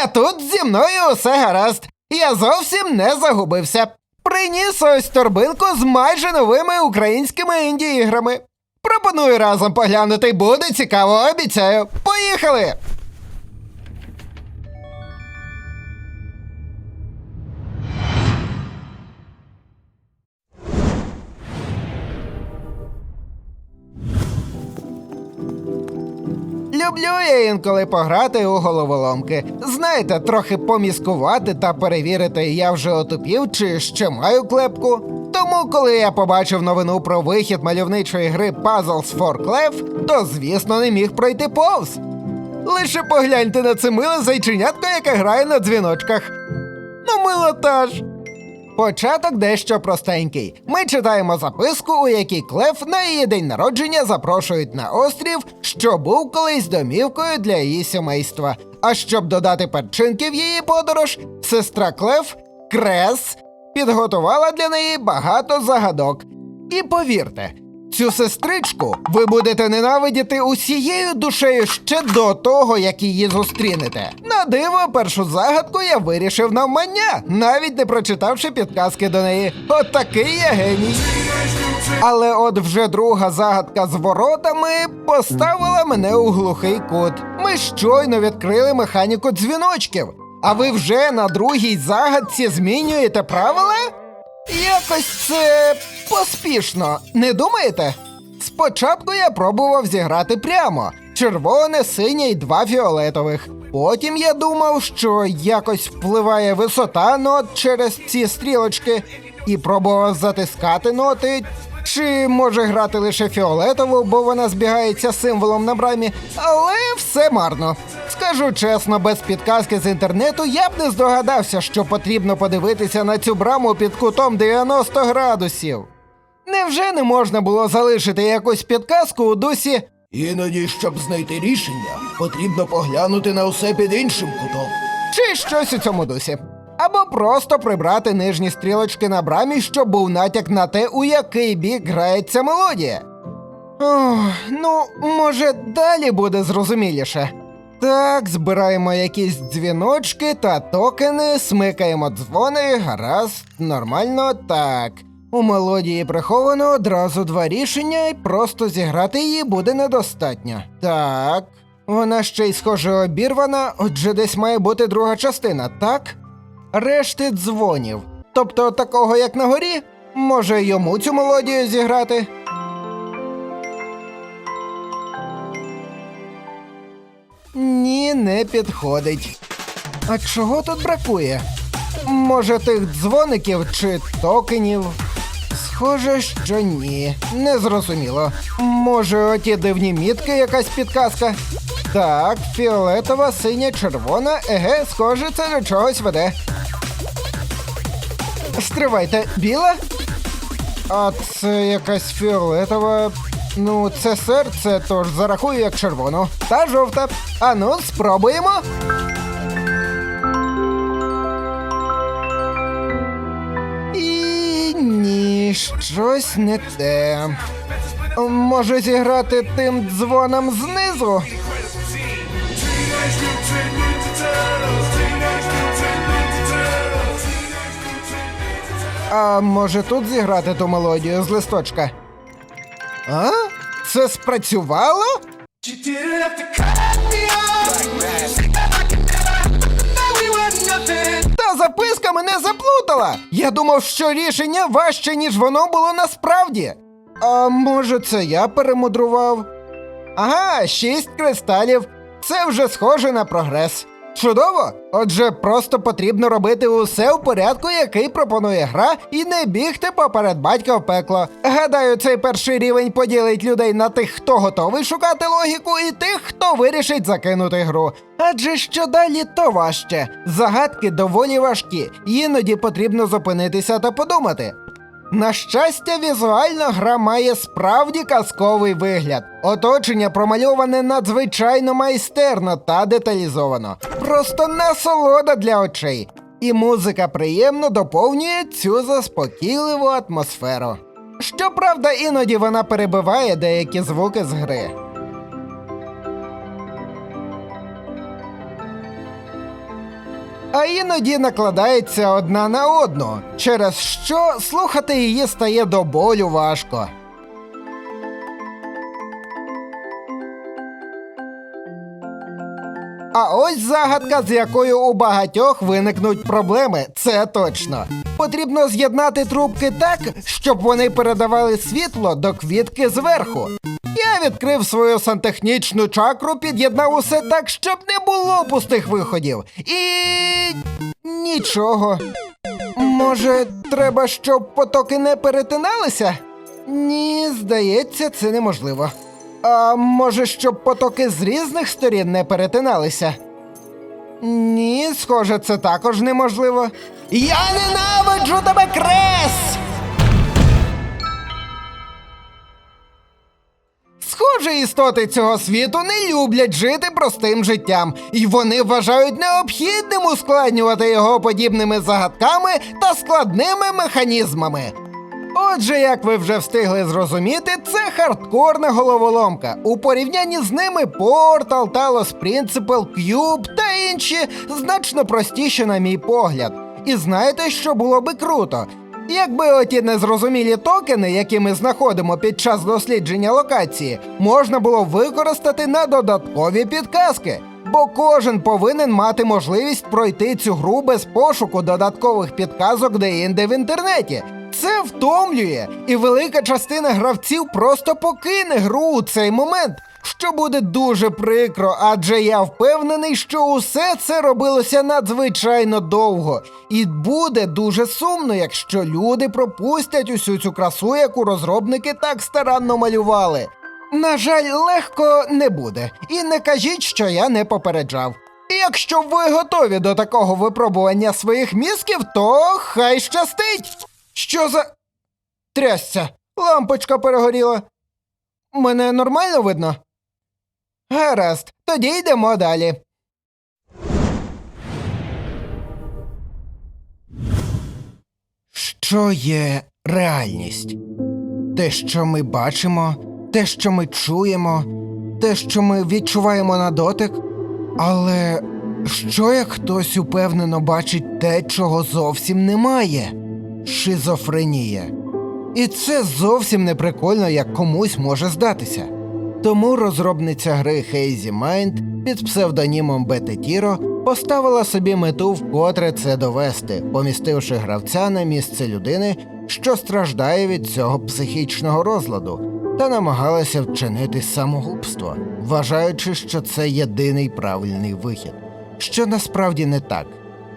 Я тут зі мною усе гаразд. Я зовсім не загубився. Приніс ось торбинку з майже новими українськими інді-іграми. Пропоную разом поглянути, буде цікаво, обіцяю. Поїхали! Люблю я інколи пограти у головоломки. Знаєте, трохи поміскувати та перевірити, я вже отупів чи ще маю клепку. Тому, коли я побачив новину про вихід мальовничої гри Puzzles for Clef, то звісно не міг пройти повз. Лише погляньте на це миле зайченятко, яке грає на дзвіночках. Ну, милота ж. Початок дещо простенький. Ми читаємо записку, у якій Клеф на її день народження запрошують на острів, що був колись домівкою для її сімейства. А щоб додати перчинки в її подорож, сестра Клеф Крес підготувала для неї багато загадок. І повірте, цю сестричку ви будете ненавидіти усією душею ще до того, як її зустрінете. На диво, першу загадку я вирішив навмання, навіть не прочитавши підказки до неї. От такий я геній. Але от вже друга загадка з воротами поставила мене у глухий кут. Ми щойно відкрили механіку дзвіночків. А ви вже на другій загадці змінюєте правила? Якось це поспішно, не думаєте? Спочатку я пробував зіграти прямо: червоне, синє і два фіолетових. Потім я думав, що якось впливає висота нот через ці стрілочки, і пробував затискати ноти. Чи може грати лише фіолетову, бо вона збігається з символом на брамі, але все марно. Скажу чесно, без підказки з інтернету я б не здогадався, що потрібно подивитися на цю браму під кутом 90 градусів. Невже не можна було залишити якусь підказку у дусі Іноді, щоб знайти рішення, потрібно поглянути на усе під іншим кутом. чи щось у цьому дусі? Або просто прибрати нижні стрілочки на брамі, щоб був натяк на те, у який бік грається мелодія. Ох, ну, може, далі буде зрозуміліше. Так, збираємо якісь дзвіночки та токени, смикаємо дзвони, гаразд, нормально, так. У мелодії приховано одразу два рішення, і просто зіграти її буде недостатньо. Так. Вона ще й схоже обірвана, отже десь має бути друга частина, так? Решти дзвонів. Тобто такого, як на горі, може йому цю мелодію зіграти? Ні, не підходить. А чого тут бракує? Може, тих дзвоників чи токенів? Схоже, що ні. Не зрозуміло. Може, оті дивні мітки, якась підказка? Так, фіолетова, синя, червона, еге, схоже, це до чогось веде. Стривайте, біла? А це якась фіолетова. Ну, це серце, тож зарахую як червону. Та жовта. Ану, спробуємо. І ні, щось не те. Може зіграти тим дзвоном знизу? А може тут зіграти ту мелодію з листочка? А? Це спрацювало? Та записка мене заплутала. Я думав, що рішення важче, ніж воно було насправді. А може, це я перемудрував? Ага, шість кристалів. Це вже схоже на прогрес. Чудово! Отже, просто потрібно робити усе в порядку, який пропонує гра, і не бігти поперед батька в пекло. Гадаю, цей перший рівень поділить людей на тих, хто готовий шукати логіку, і тих, хто вирішить закинути гру. Адже що далі, то важче. Загадки доволі важкі, іноді потрібно зупинитися та подумати. На щастя, візуально гра має справді казковий вигляд. Оточення промальоване надзвичайно майстерно та деталізовано. Просто насолода для очей. І музика приємно доповнює цю заспокійливу атмосферу. Щоправда, іноді вона перебиває деякі звуки з гри. А іноді накладається одна на одну, через що слухати її стає до болю важко. А ось загадка, з якою у багатьох виникнуть проблеми, це точно. Потрібно з'єднати трубки так, щоб вони передавали світло до квітки зверху. Я відкрив свою сантехнічну чакру, під'єднав усе так, щоб не було пустих виходів. І. нічого. Може, треба, щоб потоки не перетиналися? Ні, здається, це неможливо. А може, щоб потоки з різних сторін не перетиналися? Ні, схоже, це також неможливо. Я ненавиджу тебе, Крес! Схоже, істоти цього світу не люблять жити простим життям, і вони вважають необхідним ускладнювати його подібними загадками та складними механізмами. Отже, як ви вже встигли зрозуміти, це хардкорна головоломка. У порівнянні з ними Portal, Talos Principle, Cube та інші значно простіші, на мій погляд. І знаєте, що було би круто? Якби оті незрозумілі токени, які ми знаходимо під час дослідження локації, можна було використати на додаткові підказки. Бо кожен повинен мати можливість пройти цю гру без пошуку додаткових підказок де-інде в інтернеті. Це втомлює, і велика частина гравців просто покине гру у цей момент, що буде дуже прикро, адже я впевнений, що усе це робилося надзвичайно довго, і буде дуже сумно, якщо люди пропустять усю цю красу, яку розробники так старанно малювали. На жаль, легко не буде, і не кажіть, що я не попереджав. Якщо ви готові до такого випробування своїх мізків, то хай щастить. Що за. Трясся, лампочка перегоріла. Мене нормально видно? Гаразд, тоді йдемо далі. Що є реальність? Те, що ми бачимо, те, що ми чуємо, те, що ми відчуваємо на дотик. Але що як хтось упевнено бачить те, чого зовсім немає? Шизофренія. І це зовсім не прикольно, як комусь може здатися. Тому розробниця гри Hazy Mind під псевдонімом Бететіро поставила собі мету вкотре це довести, помістивши гравця на місце людини, що страждає від цього психічного розладу, та намагалася вчинити самогубство, вважаючи, що це єдиний правильний вихід. Що насправді не так.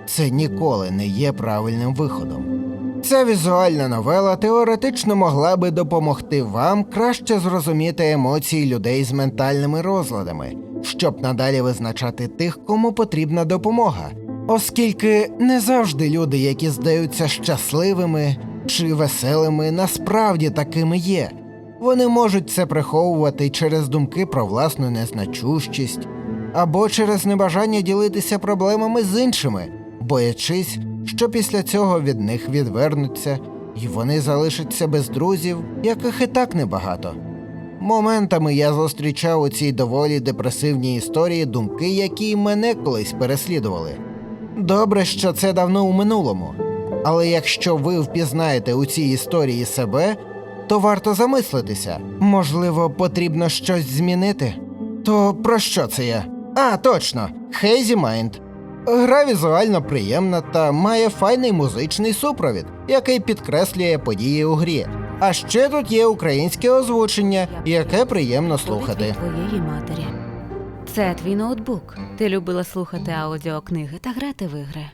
Це ніколи не є правильним виходом. Ця візуальна новела теоретично могла би допомогти вам краще зрозуміти емоції людей з ментальними розладами, щоб надалі визначати тих, кому потрібна допомога. Оскільки не завжди люди, які здаються щасливими чи веселими, насправді такими є. Вони можуть це приховувати через думки про власну незначущість або через небажання ділитися проблемами з іншими, боячись, що після цього від них відвернуться, і вони залишаться без друзів, яких і так небагато. Моментами я зустрічав у цій доволі депресивній історії думки, які мене колись переслідували. Добре, що це давно у минулому. Але якщо ви впізнаєте у цій історії себе, то варто замислитися. Можливо, потрібно щось змінити. То про що це я? А, точно, Hazy Mind. Гра візуально приємна та має файний музичний супровід, який підкреслює події у грі. А ще тут є українське озвучення, яке приємно слухати. Твоєї матері. Це твій ноутбук. Ти любила слухати аудіокниги та грати в ігри.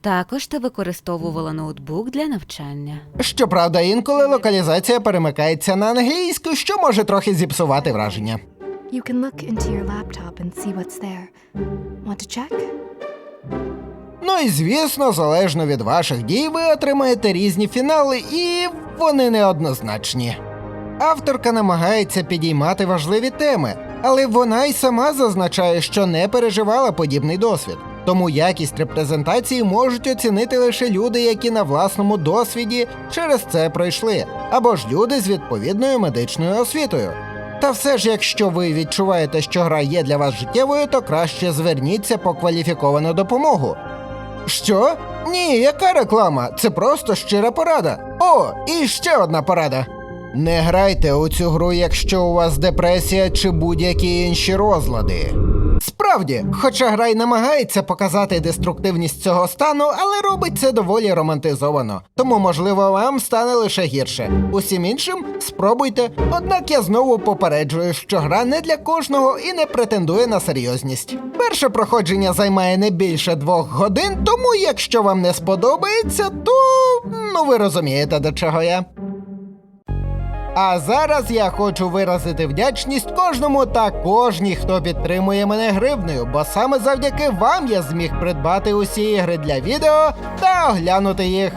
Також ти використовувала ноутбук для навчання. Щоправда, інколи локалізація перемикається на англійську, що може трохи зіпсувати враження. You can look into your laptop and see what's there. Want to check? Ну і звісно, залежно від ваших дій, ви отримаєте різні фінали, і вони неоднозначні. Авторка намагається підіймати важливі теми, але вона й сама зазначає, що не переживала подібний досвід. Тому якість репрезентації можуть оцінити лише люди, які на власному досвіді через це пройшли, або ж люди з відповідною медичною освітою. Та все ж, якщо ви відчуваєте, що гра є для вас життєвою, то краще зверніться по кваліфіковану допомогу. Що? Ні, яка реклама? Це просто щира порада. О, і ще одна порада. Не грайте у цю гру, якщо у вас депресія чи будь-які інші розлади. Справді, хоча гра й намагається показати деструктивність цього стану, але робить це доволі романтизовано. Тому, можливо, вам стане лише гірше. Усім іншим спробуйте. Однак я знову попереджую, що гра не для кожного і не претендує на серйозність. Перше проходження займає не більше двох годин, тому якщо вам не сподобається, то ну ви розумієте, до чого я. А зараз я хочу виразити вдячність кожному та кожній, хто підтримує мене гривнею, бо саме завдяки вам я зміг придбати усі ігри для відео та оглянути їх.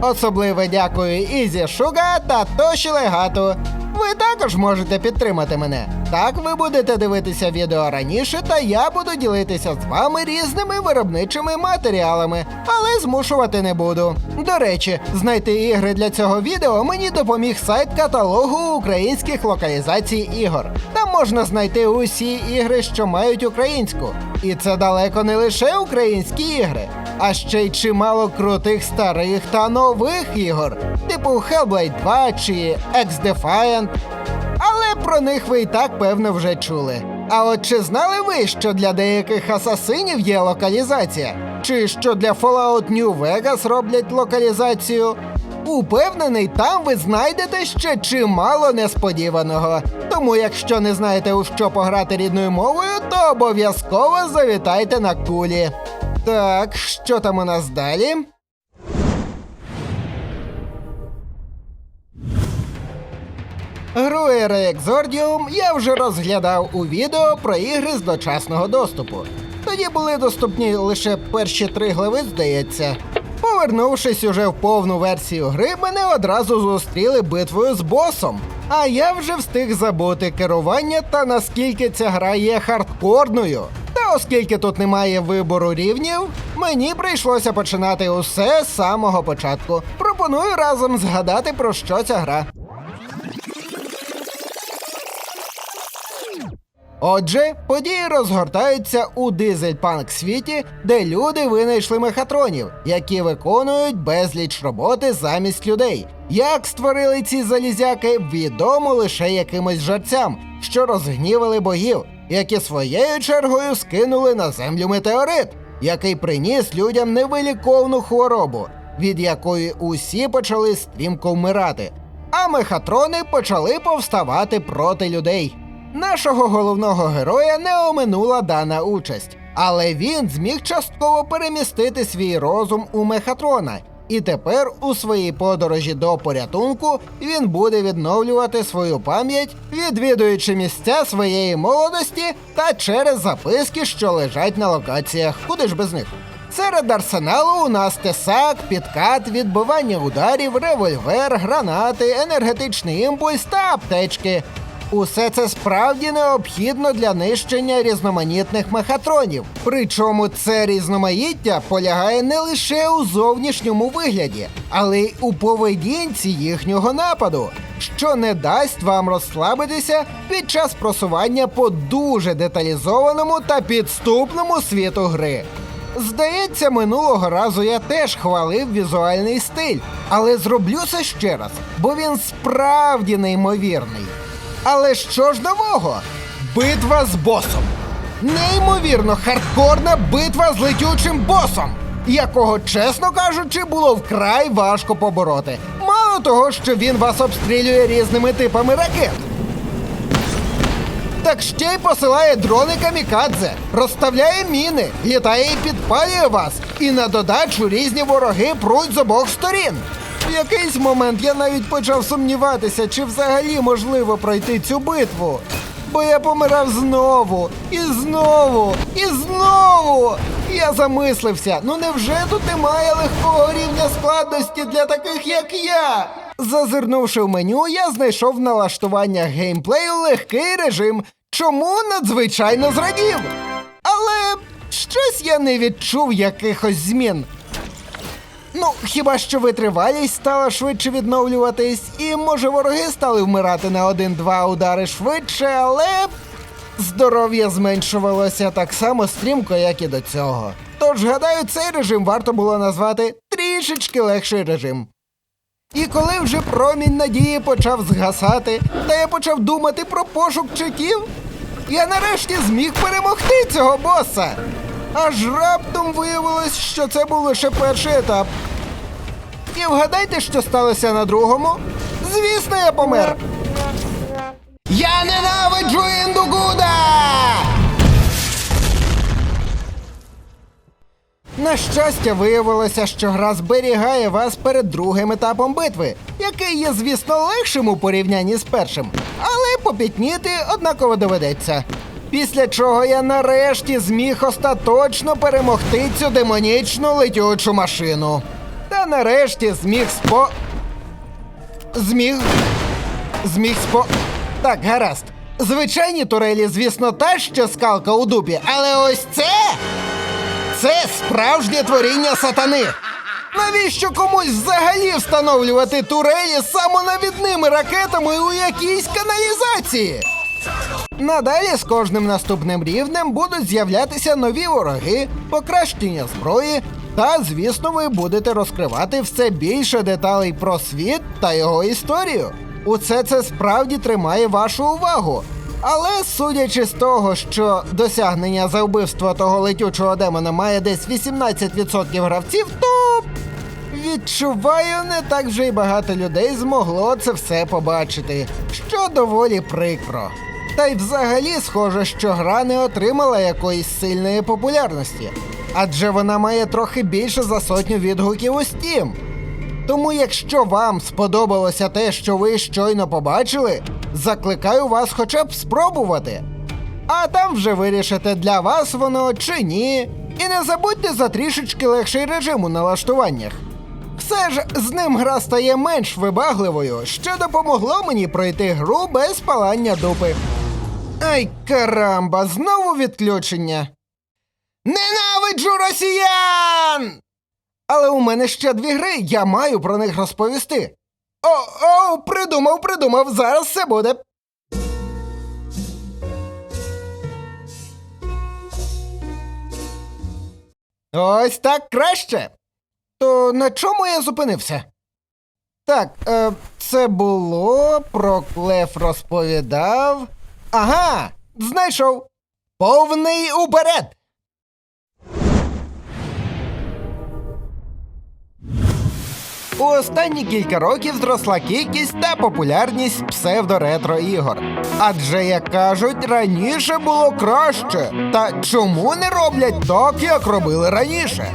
Особливе дякую Ізі Шуга та Тоші Легату. Ви також можете підтримати мене. Так ви будете дивитися відео раніше, та я буду ділитися з вами різними виробничими матеріалами, але змушувати не буду. До речі, знайти ігри для цього відео мені допоміг сайт каталогу українських локалізацій ігор. Там можна знайти усі ігри, що мають українську. І це далеко не лише українські ігри, а ще й чимало крутих старих та нових ігор, типу Hellblade 2 чи X-Defiant. Але про них ви і так певно вже чули. А от чи знали ви, що для деяких асасинів є локалізація? Чи що для Fallout New Vegas роблять локалізацію? Упевнений, там ви знайдете ще чимало несподіваного. Тому, якщо не знаєте у що пограти рідною мовою, то обов'язково завітайте на кулі. Так, що там у нас далі? Гру Exordium я вже розглядав у відео про ігри з дочасного доступу. Тоді були доступні лише перші три глави, здається. Повернувшись уже в повну версію гри, мене одразу зустріли битвою з босом. А я вже встиг забути керування та наскільки ця гра є хардкорною. Оскільки тут немає вибору рівнів, мені прийшлося починати усе з самого початку. Пропоную разом згадати про що ця гра. Отже, події розгортаються у дизельпанк світі, де люди винайшли мехатронів, які виконують безліч роботи замість людей. Як створили ці залізяки, відомо лише якимось жарцям, що розгнівали богів, які своєю чергою скинули на землю метеорит, який приніс людям невиліковну хворобу, від якої усі почали стрімко вмирати. А мехатрони почали повставати проти людей. Нашого головного героя не оминула дана участь, але він зміг частково перемістити свій розум у мехатрона. І тепер у своїй подорожі до порятунку він буде відновлювати свою пам'ять, відвідуючи місця своєї молодості та через записки, що лежать на локаціях. Куди ж без них? Серед арсеналу у нас тесак, підкат, відбивання ударів, револьвер, гранати, енергетичний імпульс та аптечки. Усе це справді необхідно для нищення різноманітних мехатронів. Причому це різноманіття полягає не лише у зовнішньому вигляді, але й у поведінці їхнього нападу, що не дасть вам розслабитися під час просування по дуже деталізованому та підступному світу гри. Здається, минулого разу я теж хвалив візуальний стиль, але зроблю це ще раз, бо він справді неймовірний. Але що ж нового? Битва з босом. Неймовірно хардкорна битва з летючим босом, якого, чесно кажучи, було вкрай важко побороти. Мало того, що він вас обстрілює різними типами ракет. Так ще й посилає дрони камікадзе, розставляє міни, літає і підпалює вас. І на додачу різні вороги пруть з обох сторін. В якийсь момент я навіть почав сумніватися, чи взагалі можливо пройти цю битву. Бо я помирав знову, і знову, і знову. Я замислився, ну невже тут немає легкого рівня складності для таких, як я? Зазирнувши в меню, я знайшов в налаштуваннях геймплею легкий режим, чому надзвичайно зрадів. Але щось я не відчув якихось змін. Ну, хіба що витривалість стала швидше відновлюватись, і може вороги стали вмирати на один-два удари швидше, але здоров'я зменшувалося так само стрімко, як і до цього. Тож, гадаю, цей режим варто було назвати трішечки легший режим. І коли вже промінь надії почав згасати, та я почав думати про пошук чеків, я нарешті зміг перемогти цього боса. Аж раптом виявилось, що це був лише перший етап. І вгадайте, що сталося на другому? Звісно, я помер. Я ненавиджу індугуда! На щастя, виявилося, що гра зберігає вас перед другим етапом битви, який є, звісно, легшим у порівнянні з першим, але попітніти однаково доведеться. Після чого я нарешті зміг остаточно перемогти цю демонічну летючу машину. Та нарешті зміг спо. Зміг. Зміг спо. Так, гаразд. Звичайні турелі, звісно, та ще скалка у дупі, але ось це. Це справжнє творіння сатани. Навіщо комусь взагалі встановлювати турелі самонавідними ракетами у якійсь каналізації? Надалі з кожним наступним рівнем будуть з'являтися нові вороги, покращення зброї, та, звісно, ви будете розкривати все більше деталей про світ та його історію. Усе це справді тримає вашу увагу. Але судячи з того, що досягнення за вбивство того летючого демона має десь 18% гравців, то відчуваю, не так вже й багато людей змогло це все побачити, що доволі прикро. Та й взагалі схоже, що гра не отримала якоїсь сильної популярності, адже вона має трохи більше за сотню відгуків у Steam. Тому, якщо вам сподобалося те, що ви щойно побачили, закликаю вас хоча б спробувати. А там вже вирішите, для вас воно чи ні. І не забудьте за трішечки легший режим у налаштуваннях. Все ж з ним гра стає менш вибагливою, що допомогло мені пройти гру без палання дупи. Ай, карамба, знову відключення. Ненавиджу росіян! Але у мене ще дві гри, я маю про них розповісти. О, о, придумав, придумав, зараз все буде. Ось так краще. То на чому я зупинився? Так, е, це було про Клеф розповідав. Ага, знайшов. Повний уперед. У останні кілька років зросла кількість та популярність псевдоретро ігор. Адже, як кажуть, раніше було краще. Та чому не роблять так, як робили раніше?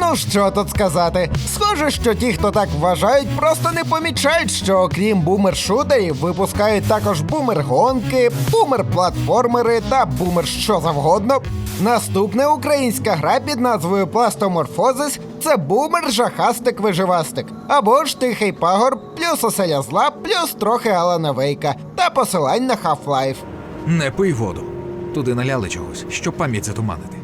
Ну що тут сказати? Схоже, що ті, хто так вважають, просто не помічають, що окрім бумер-шутерів випускають також бумер-гонки, бумер-платформери та бумер що завгодно. Наступна українська гра під назвою Пластоморфозис це бумер жахастик виживастик або ж тихий пагор, плюс оселя зла, плюс трохи Алана Вейка та посилань на Half-Life. Не пий воду. Туди наляли чогось, щоб пам'ять затуманити.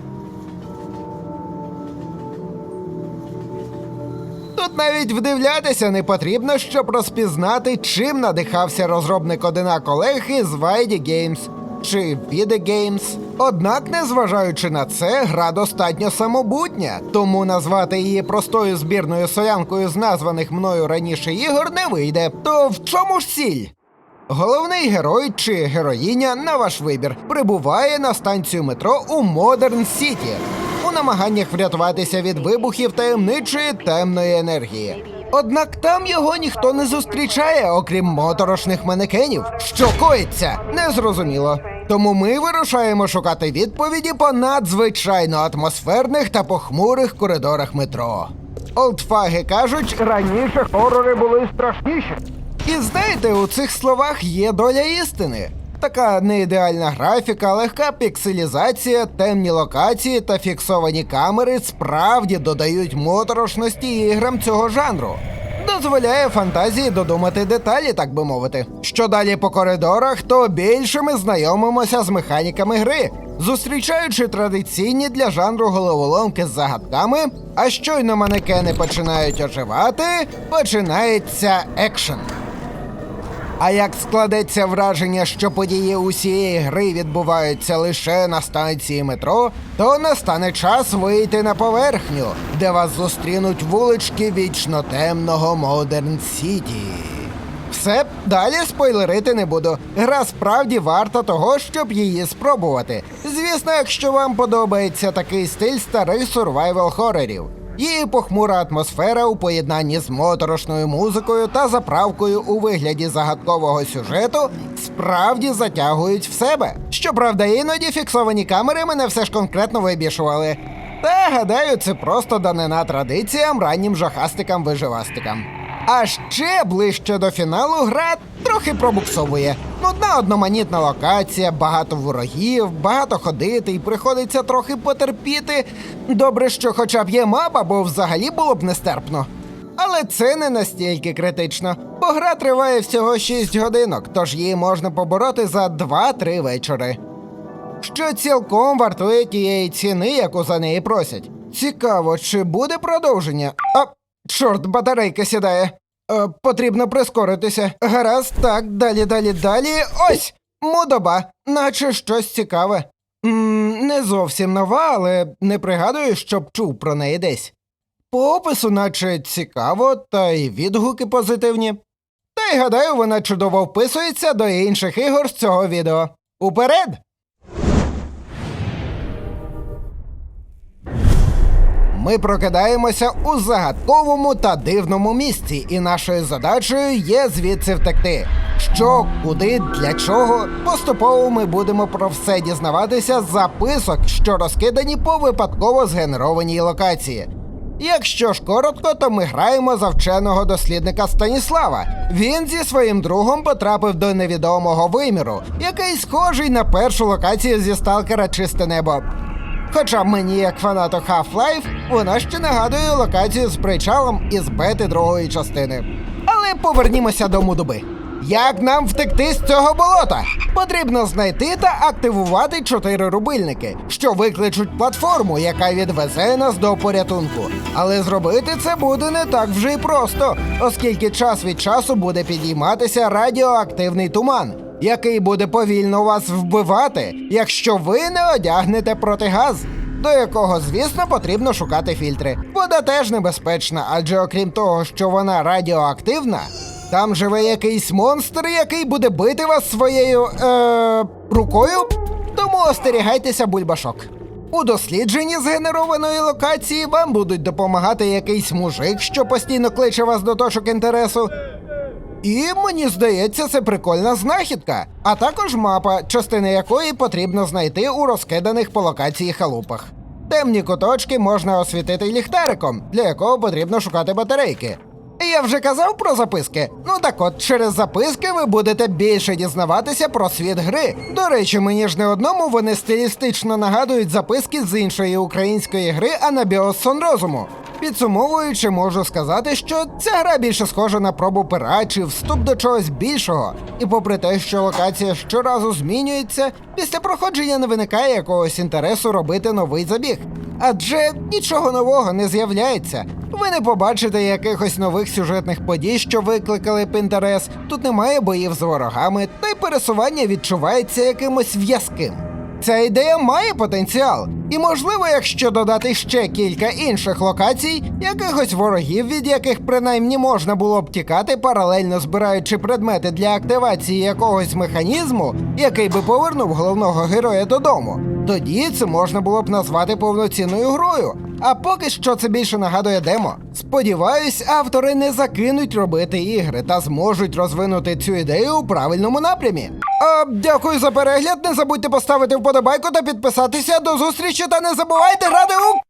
Тут навіть вдивлятися не потрібно, щоб розпізнати, чим надихався розробник одина колег із Вайді Games чи Vide Games. Однак, незважаючи на це, гра достатньо самобутня, тому назвати її простою збірною солянкою з названих мною раніше ігор не вийде. То в чому ж сіль? Головний герой чи героїня на ваш вибір прибуває на станцію метро у Модерн Сіті намаганнях врятуватися від вибухів таємничої темної енергії. Однак там його ніхто не зустрічає, окрім моторошних манекенів. Що коїться, незрозуміло. Тому ми вирушаємо шукати відповіді по надзвичайно атмосферних та похмурих коридорах метро. Олдфаги кажуть, раніше хорори були страшніші. І знаєте, у цих словах є доля істини. Така неідеальна графіка, легка пікселізація, темні локації та фіксовані камери справді додають моторошності іграм цього жанру. Дозволяє фантазії додумати деталі, так би мовити. Що далі по коридорах, то більше ми знайомимося з механіками гри, зустрічаючи традиційні для жанру головоломки з загадками, а щойно манекени починають оживати, починається екшен. А як складеться враження, що події усієї гри відбуваються лише на станції метро, то настане час вийти на поверхню, де вас зустрінуть вулички вічно темного Модерн Сіті. Все, далі спойлерити не буду. Гра справді варта того, щоб її спробувати. Звісно, якщо вам подобається такий стиль старих сурвайвел хорорів. Її похмура атмосфера у поєднанні з моторошною музикою та заправкою у вигляді загадкового сюжету справді затягують в себе. Щоправда, іноді фіксовані камери мене все ж конкретно вибішували. Та гадаю, це просто данина традиціям раннім жахастикам-виживастикам. А ще ближче до фіналу гра трохи пробуксовує. Нудна одноманітна локація, багато ворогів, багато ходити і приходиться трохи потерпіти. Добре, що хоча б є мапа, бо взагалі було б нестерпно. Але це не настільки критично, бо гра триває всього 6 годинок, тож її можна побороти за 2-3 вечори. Що цілком вартує тієї ціни, яку за неї просять. Цікаво, чи буде продовження? А, чорт, батарейка сідає. Е, потрібно прискоритися. Гаразд, так, далі, далі, далі. Ось! Мудоба, наче щось цікаве. м не зовсім нова, але не пригадую, щоб чув про неї десь. По опису, наче цікаво, та й відгуки позитивні. Та й гадаю, вона чудово вписується до інших ігор з цього відео. Уперед! Ми прокидаємося у загадковому та дивному місці, і нашою задачею є звідси втекти. Що, куди, для чого? Поступово ми будемо про все дізнаватися з записок, що розкидані по випадково згенерованій локації. Якщо ж коротко, то ми граємо за вченого дослідника Станіслава. Він зі своїм другом потрапив до невідомого виміру, який схожий на першу локацію зі сталкера Чисте небо. Хоча мені, як фанату Half-Life, вона ще нагадує локацію з причалом із бети другої частини. Але повернімося до мудоби. Як нам втекти з цього болота? Потрібно знайти та активувати чотири рубильники, що викличуть платформу, яка відвезе нас до порятунку. Але зробити це буде не так вже й просто, оскільки час від часу буде підійматися радіоактивний туман, який буде повільно вас вбивати, якщо ви не одягнете протигаз. До якого, звісно, потрібно шукати фільтри. Вода теж небезпечна, адже окрім того, що вона радіоактивна, там живе якийсь монстр, який буде бити вас своєю е, рукою. Тому остерігайтеся бульбашок. У дослідженні згенерованої локації вам будуть допомагати якийсь мужик, що постійно кличе вас до точок інтересу. І мені здається, це прикольна знахідка, а також мапа, частини якої потрібно знайти у розкиданих по локації халупах. Темні куточки можна освітити ліхтариком, для якого потрібно шукати батарейки. Я вже казав про записки. Ну так от, через записки ви будете більше дізнаватися про світ гри. До речі, мені ж не одному вони стилістично нагадують записки з іншої української гри Анабіос Сон Розуму. Підсумовуючи, можу сказати, що ця гра більше схожа на пробу пера чи вступ до чогось більшого. І попри те, що локація щоразу змінюється, після проходження не виникає якогось інтересу робити новий забіг. Адже нічого нового не з'являється. Ви не побачите якихось нових сюжетних подій, що викликали б інтерес. Тут немає боїв з ворогами, та й пересування відчувається якимось в'язким. Ця ідея має потенціал, і можливо, якщо додати ще кілька інших локацій, якихось ворогів, від яких принаймні можна було б тікати, паралельно збираючи предмети для активації якогось механізму, який би повернув головного героя додому, тоді це можна було б назвати повноцінною грою. А поки що це більше нагадує демо. Сподіваюсь, автори не закинуть робити ігри та зможуть розвинути цю ідею у правильному напрямі. А, дякую за перегляд. Не забудьте поставити вподобайку та підписатися. До зустрічі та не забувайте грати у